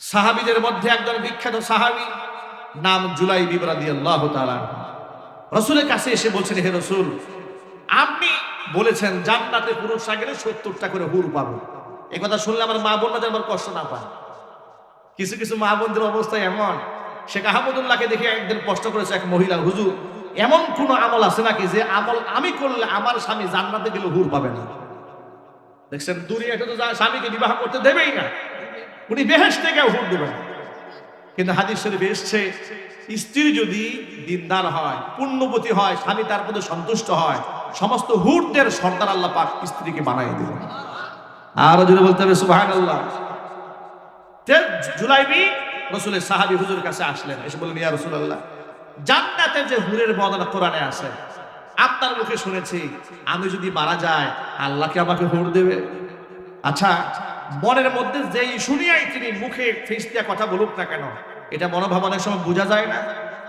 সাহাবিদের মধ্যে একজন বিখ্যাত সাহাবি, নাম জুলাই বিবরাদি আল্লাহ তালা রসুলের কাছে এসে বলছেন, হে রসুল, আপনি বলেছেন জান্নাতে পুরুষরা গেলে সত্তরটা করে হুর পাবো। এই কথা শুনলে আমার মা যেন আমার কষ্ট না পায়। কিছু কিছু মা বোনদের অবস্থা এমন, শেখ আহমদুল্লাহকে দেখে একদিন কষ্ট করেছে এক মহিলা, হুজুর, এমন কোন আমল আছে নাকি যে আমল আমি করলে আমার স্বামী জান্নাতে গেলে হুর পাবে না? দেখছেন দুনিয়াটা তো স্বামীকে বিবাহ করতে দেবেই না। উনি বেহেস থেকে হুর দেবেন কিন্তু হাদিস শরীফে এসছে, স্ত্রী যদি দিনদার হয়, পুণ্যবতী হয়, স্বামী তার প্রতি সন্তুষ্ট হয়, সমস্ত হুটদের সর্দার আল্লাহ পাক স্ত্রীকে বানাই দিলেন আরও যদি বলতে হবে সুবাহান আল্লাহ জুলাইবি রসুলের সাহাবি হুজুর কাছে আসলেন, এসে বললেন, ইয়া রসুল্লাহ জান্নাতের যে হুরের বদলা কোরআনে আছে, আপনার মুখে শুনেছি, আমি যদি মারা যায় আল্লাহ কি আমাকে হুর দেবে? আচ্ছা মনের মধ্যে যেই শুনিয়াই তিনি মুখে ফেস দিয়া কথা বলুক না কেন, এটা মনোভাব অনেক সময় বোঝা যায় না।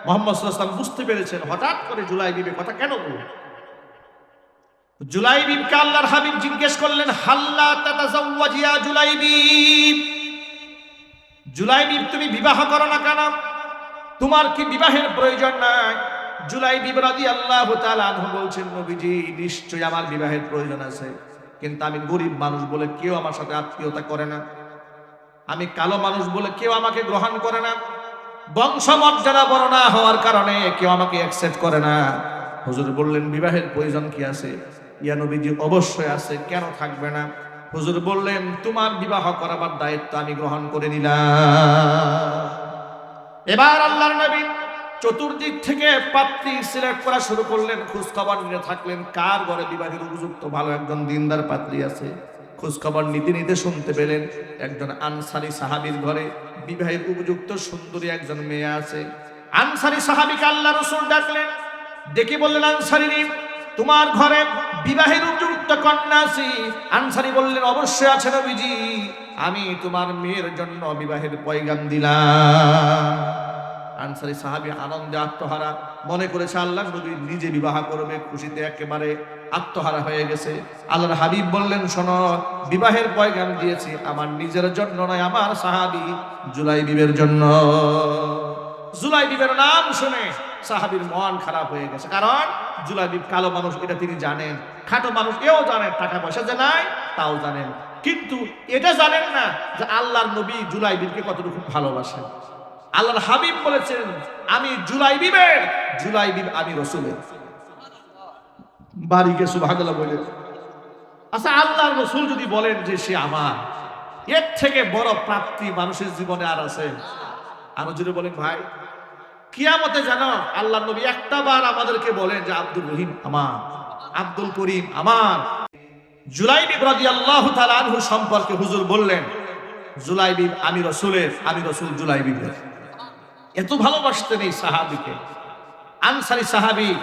মোহাম্মদ সাল্লাম বুঝতে পেরেছেন, হঠাৎ করে জুলাই বিবে কথা কেন বলুন জুলাই বিবকে আল্লাহর হাবিব জিজ্ঞেস করলেন, হাল্লা তাতাজাওয়াজিয়া জুলাই বিব? জুলাই বিব, তুমি বিবাহ করো না কেন? তোমার কি বিবাহের প্রয়োজন নাই? জুলাই বিবরাদি আল্লাহ আনহু বলছেন, নবীজি, নিশ্চয়ই আমার বিবাহের প্রয়োজন আছে। কিন্তু আমি গরিব মানুষ বলে কেউ আমার সাথে আত্মীয়তা করে না। আমি কালো মানুষ বলে কেউ আমাকে গ্রহণ করে না। বংশমর্যাদা বড় না হওয়ার কারণে কেউ আমাকে অ্যাকসেপ্ট করে না। হুজুর বললেন, বিবাহের প্রয়োজন কি আছে? ইয়া নবীজি, অবশ্যই আছে, কেন থাকবে না? হুজুর বললেন, তোমার বিবাহ করাবার দায়িত্ব আমি গ্রহণ করে নিলাম। এবার আল্লাহর নবী চতুর্দিক থেকে পাত্রী সিলেক্ট করা শুরু করলেন খোঁজ খবর নিতে থাকলেন। কার ঘরে বিবাহের উপযুক্ত ভালো একজন দিনদার পাত্রী আছে? খোঁজ খবর নিতে নিতে শুনতে পেলেন, একজন আনসারি সাহাবির ঘরে বিবাহের উপযুক্ত সুন্দরী একজন মেয়ে আছে। আনসারি সাহাবীকে আল্লাহ রসুল ডাকলেন, ডেকে বললেন, আনসারি তোমার ঘরে বিবাহের উপযুক্ত কন্যা আছে? আনসারি বললেন, অবশ্যই আছে নবীজি, আমি তোমার মেয়ের জন্য বিবাহের পয়গাম দিলাম। আনসারি সাহাবী আনন্দে আত্মহারা। মনে করেছে আল্লাহ নবী নিজে বিবাহ করবে, খুশিতে একেবারে আত্মহারা হয়ে গেছে। আল্লাহর হাবিব বললেন, শোনো, বিবাহের পয়গাম দিয়েছি, আমার নিজের জন্য নয়, আমার সাহাবী জুলাই বিবের জন্য। জুলাই বিবের নাম শুনে সাহাবীর মন খারাপ হয়ে গেছে, কারণ জুলাই বিব কালো মানুষ, এটা তিনি জানেন। খাটো মানুষ, এও জানেন টাকা পয়সা যে নাই, তাও জানেন। কিন্তু এটা জানেন না যে আল্লাহর নবী জুলাই বিবকে কতটুকু ভালোবাসেন। আল্লাহর হাবিব বলেছেন, আমি জুলাই বিবের, জুলাই বিব আমি রসুলের। বাড়িকে সুভাগলা বলে আচ্ছা আল্লাহর রসুল যদি বলেন যে সে আমার, এর থেকে বড় প্রাপ্তি মানুষের জীবনে আর আছে? আরও যদি বলেন, ভাই, কিয়ামতে জানো আল্লাহ নবী একটা বার আমাদেরকে বলেন যে আব্দুল রহিম আমার, আব্দুল করিম আমার। জুলাইবিব রাদিয়াল্লাহু তাআলা আনহু সম্পর্কে হুজুর বললেন জুলাইবিব আমি রসুলের, আমি রসুল জুলাই জুলাইবিবের এত ভালোবাসতেন এই সাহাবিকে। আনসারি সাহাবি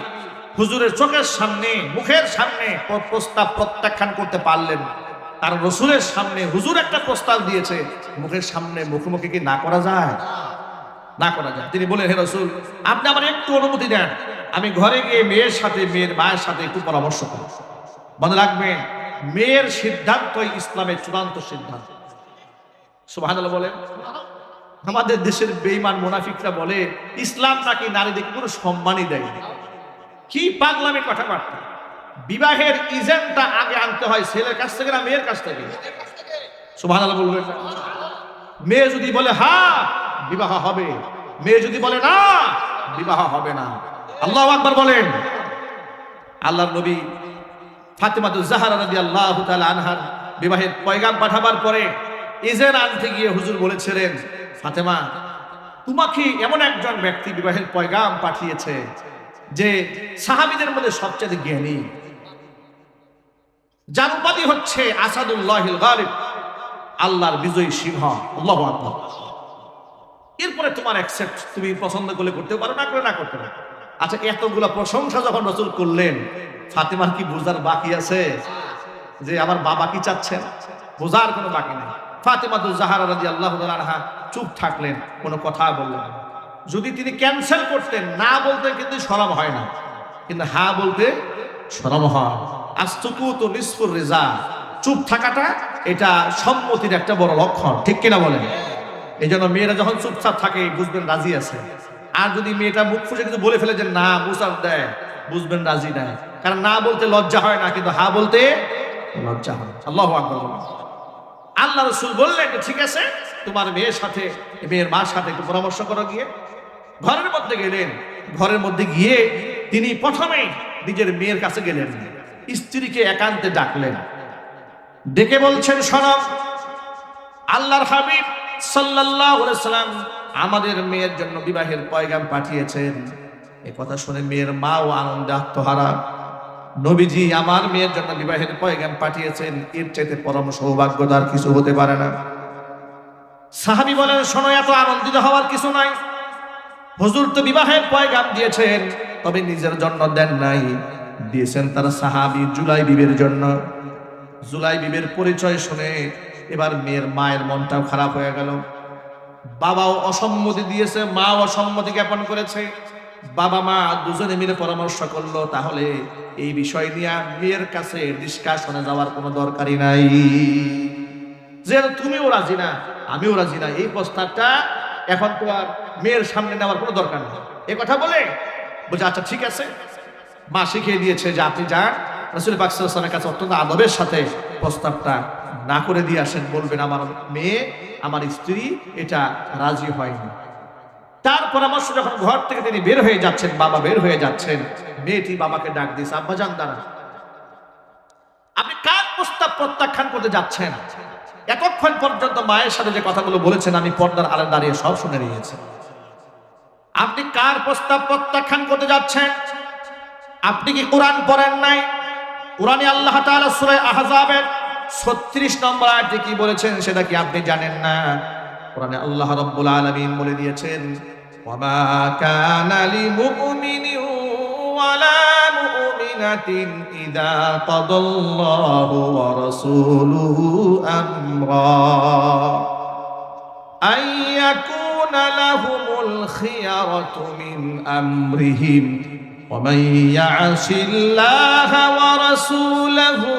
হুজুরের চোখের সামনে, মুখের সামনে প্রস্তাব প্রত্যাখ্যান করতে পারলেন। তার রসুলের সামনে হুজুর একটা প্রস্তাব দিয়েছে, মুখের সামনে মুখোমুখি কি না করা যায়? না করা যায়। তিনি বলেন হে রসুল, আপনি আমার একটু অনুমতি দেন, আমি ঘরে গিয়ে মেয়ের সাথে, মেয়ের মায়ের সাথে একটু পরামর্শ করব মনে রাখবেন, মেয়ের সিদ্ধান্তই ইসলামের চূড়ান্ত সিদ্ধান্ত। সুবাহ বলেন। আমাদের দেশের বেইমান মোনাফিকরা বলে, ইসলাম নাকি নারীদের কোনো সম্মানই দেয়। কি পাগলামে কথাবার্তা। বিবাহের ইজেন্টটা আগে আনতে হয় ছেলের কাছ থেকে না মেয়ের কাছ থেকে? বলবেন। মেয়ে যদি বলে হ্যাঁ বিবাহ হবে। মেয়ে যদি বলে, না, বিবাহ হবে না। আল্লাহ আকবার বলেন। আল্লাহর নবী ফাতেমাতুল জাহারা রাদিয়াল্লাহু তাআলা আনহার বিবাহের পয়গাম পাঠাবার পরে ইজেন আনতে গিয়ে হুজুর বলেছিলেন ফাতেমা, তোমাকে এমন একজন ব্যক্তি বিবাহের পয়গাম পাঠিয়েছে যে সাহাবীদের মধ্যে সবচেয়ে জ্ঞানী। যার উপাধি হচ্ছে আসাদুল্লাহিল গালিব, আল্লাহর বিজয়ী সিংহ। আল্লাহু এরপরে তোমার অ্যাকসেপ্ট তুমি পছন্দ করলে করতে পারো, না করে না করতে পারো। আচ্ছা এতগুলা প্রশংসা যখন রসুল করলেন, ফাতেমার কি বোঝার বাকি আছে? যে আমার বাবা কি চাচ্ছেন? বোঝার কোনো বাকি নেই। ফাতেমা তো জাহারা রাজি আল্লাহ আনহা চুপ থাকলেন, কোনো কথা বললেন। যদি তিনি ক্যান্সেল করতেন, না বলতে কিন্তু সরম হয় না। কিন্তু হা বলতে সরম হয়। আস্তুকু তো নিষ্ফুর রেজা, চুপ থাকাটা এটা সম্মতির একটা বড় লক্ষণ, ঠিক কিনা বলেন? এই জন্য মেয়েরা যখন চুপচাপ থাকে, বুঝবেন রাজি আছে। আর যদি মেয়েটা মুখ ফুসে কিছু বলে ফেলে যে, না, মুসাফ দেয় বুঝবেন রাজি নাই। কারণ না বলতে লজ্জা হয় না, কিন্তু হা বলতে লজ্জা হয়। আল্লাহ আকবর। আল্লাহ রসুল বললেন ঠিক আছে, তোমার মেয়ের সাথে, মেয়ের মার সাথে একটু পরামর্শ করো গিয়ে। ঘরের মধ্যে গেলেন। ঘরের মধ্যে গিয়ে তিনি প্রথমে নিজের মেয়ের কাছে গেলেন। স্ত্রীকে একান্তে ডাকলেন। ডেকে বলছেন সনব আল্লাহর হাবিব সাল্লাল্লাহু সাল্লাম আমাদের মেয়ের জন্য বিবাহের পয়গাম পাঠিয়েছেন। এ কথা শুনে মেয়ের মাও আনন্দে আত্মহারা। নবীজি আমার মেয়ের জন্য বিবাহের পয়গাম পাঠিয়েছেন, এর চাইতে পরম সৌভাগ্যদার কিছু হতে পারে না। সাহাবি বলেন, শোনো, এত আনন্দিত হওয়ার কিছু নাই। হুজুর তো বিবাহের পয়গাম দিয়েছেন, তবে নিজের জন্য দেন নাই। দিয়েছেন তার সাহাবি জুলাই বিবের জন্য। জুলাই বিবের পরিচয় শুনে এবার মেয়ের মায়ের মনটাও খারাপ হয়ে গেল। বাবাও অসম্মতি দিয়েছে, মাও অসম্মতি জ্ঞাপন করেছে। বাবা, মা দুজনে মিলে পরামর্শ করল, তাহলে এই বিষয় নিয়ে মেয়ের কাছে ডিসকাশনে যাওয়ার কোনো দরকারই নাই। যে তুমিও রাজি না, আমিও রাজি না, এই প্রস্তাবটা এখন তো আর মেয়ের সামনে নেওয়ার কোনো দরকার নেই। এ কথা বলে বলছে আচ্ছা ঠিক আছে। মা শিখিয়ে দিয়েছে যে আপনি যান, রসুল পাকসালের কাছে অত্যন্ত আদবের সাথে প্রস্তাবটা না করে দিয়ে আসেন, বলবেন, আমার মেয়ে, আমার স্ত্রী এটা রাজি হয়নি। তার পরামর্শ যখন ঘর থেকে তিনি বের হয়ে যাচ্ছেন, বাবা বের হয়ে যাচ্ছেন, মেয়েটি বাবাকে ডাক দিয়েছে, আব্বা, যান, দাঁড়ান। আপনি কার প্রস্তাব প্রত্যাখ্যান করতে যাচ্ছেন? এতক্ষণ পর্যন্ত মায়ের সাথে যে কথাগুলো বলেছেন, আমি পর্দার আলে দাঁড়িয়ে সব শুনে নিয়েছি। আপনি কার প্রস্তাব প্রত্যাখ্যান করতে যাচ্ছেন? আপনি কি কোরআন পড়েন নাই? কোরআনে আল্লাহ তাআলা সূরা আহজাবের 36 নম্বর আয়াতে কি বলেছেন, সেটা কি আপনি জানেন না? কোরআনে আল্লাহ রাব্বুল আলামিন বলে দিয়েছেন ওয়ামা কানা লিমুমিনিন ওয়ালা মুমিনাতিন ইযা কাদাল্লাহু ওয়া রাসূলুহু আমরা أن يكون لهم الخيرة من أمرهم ومن يعص الله ورسوله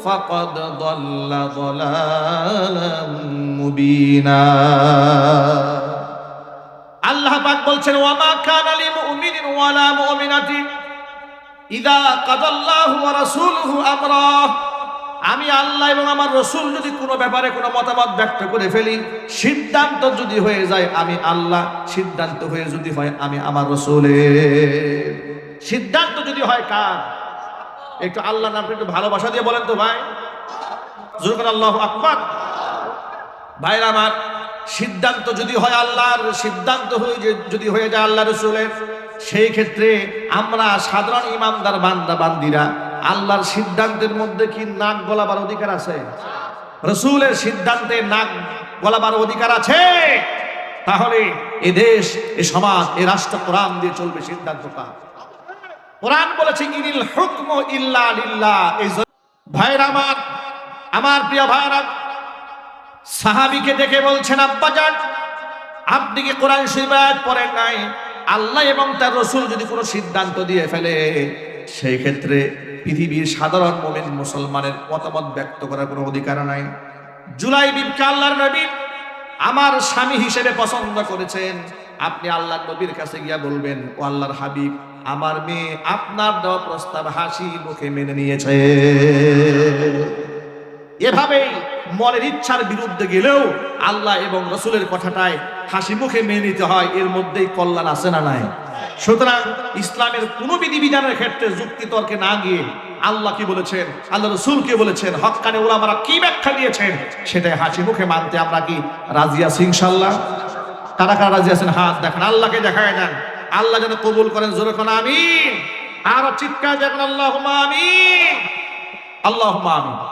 فقد ضل ضلالا مبينا আল্লাহ পাক বলছেন ওয়ামা কানা লিমুমিনিন ওয়ালা মুমিনাতিন ইদা কাদাল্লাহু ওয়া রাসূলুহু আমরা আমি আল্লাহ এবং আমার রসুল যদি কোনো ব্যাপারে কোনো মতামত ব্যক্ত করে ফেলি সিদ্ধান্ত যদি হয়ে যায় আমি আল্লাহ সিদ্ধান্ত হয়ে যদি হয় আমি আমার রসুলের সিদ্ধান্ত যদি হয় কার একটু আল্লাহ নামটা একটু ভালোবাসা দিয়ে বলেন তো ভাই। জোর আল্লাহ আকবার। ভাইরা আমার, সিদ্ধান্ত যদি হয় আল্লাহর, সিদ্ধান্ত হয়ে যদি হয়ে যায় আল্লাহ রসুলের, সেই ক্ষেত্রে আমরা সাধারণ ইমামদার বান্দা, বান্দিরা, আল্লাহর সিদ্ধান্তের মধ্যে কি নাক গলাবার অধিকার আছে? রসুলের সিদ্ধান্তে নাক গলাবার অধিকার আছে। তাহলে এ দেশ, এ সমাজ, এ রাষ্ট্র কোরআন দিয়ে চলবে সিদ্ধান্ত কার কোরআন বলেছে, ইনিল হুকম ইল্লা লিল্লাহ। এই ভাইরা আমার আমার প্রিয় ভাইরা সাহাবিকে দেখে বলছেন আব্বাজান আপনি কি কোরআন শরীফ আয়াত পড়েন নাই? আল্লাহ এবং তার রসুল যদি কোনো সিদ্ধান্ত দিয়ে ফেলে, সেই ক্ষেত্রে পৃথিবীর সাধারণ মোমেন মুসলমানের মতামত ব্যক্ত করার কোনো অধিকার নাই। জুলাই বিবকে আল্লাহর নবী আমার স্বামী হিসেবে পছন্দ করেছেন। আপনি আল্লাহর নবীর কাছে গিয়া বলবেন, ও আল্লাহর হাবিব আমার মেয়ে আপনার দেওয়া প্রস্তাব হাসি মুখে মেনে নিয়েছে। এভাবেই মনের ইচ্ছার বিরুদ্ধে গেলেও আল্লাহ এবং রসুলের কথাটায় হাসি মুখে মেনে নিতে হয়, এর মধ্যেই কল্যাণ আছে না নাই? সুতরাং ইসলামের কোনো বিধিবিধানের ক্ষেত্রে যুক্তি তর্কে না গিয়ে আল্লাহ কি বলেছেন, আল্লাহ রসুল কি বলেছেন, হকানে ওলামারা কি ব্যাখ্যা দিয়েছেন, সেটাই হাসি মুখে মানতে আমরা কি রাজি আছি ইনশাল্লাহ? কারা কারা রাজি আছেন? হাত দেখেন, আল্লাহকে দেখায় দেন। আল্লাহ যেন কবুল করেন জোরে কোন আমিন। আর চিৎকার যখন আল্লাহ আমিন। আল্লাহ আমিন।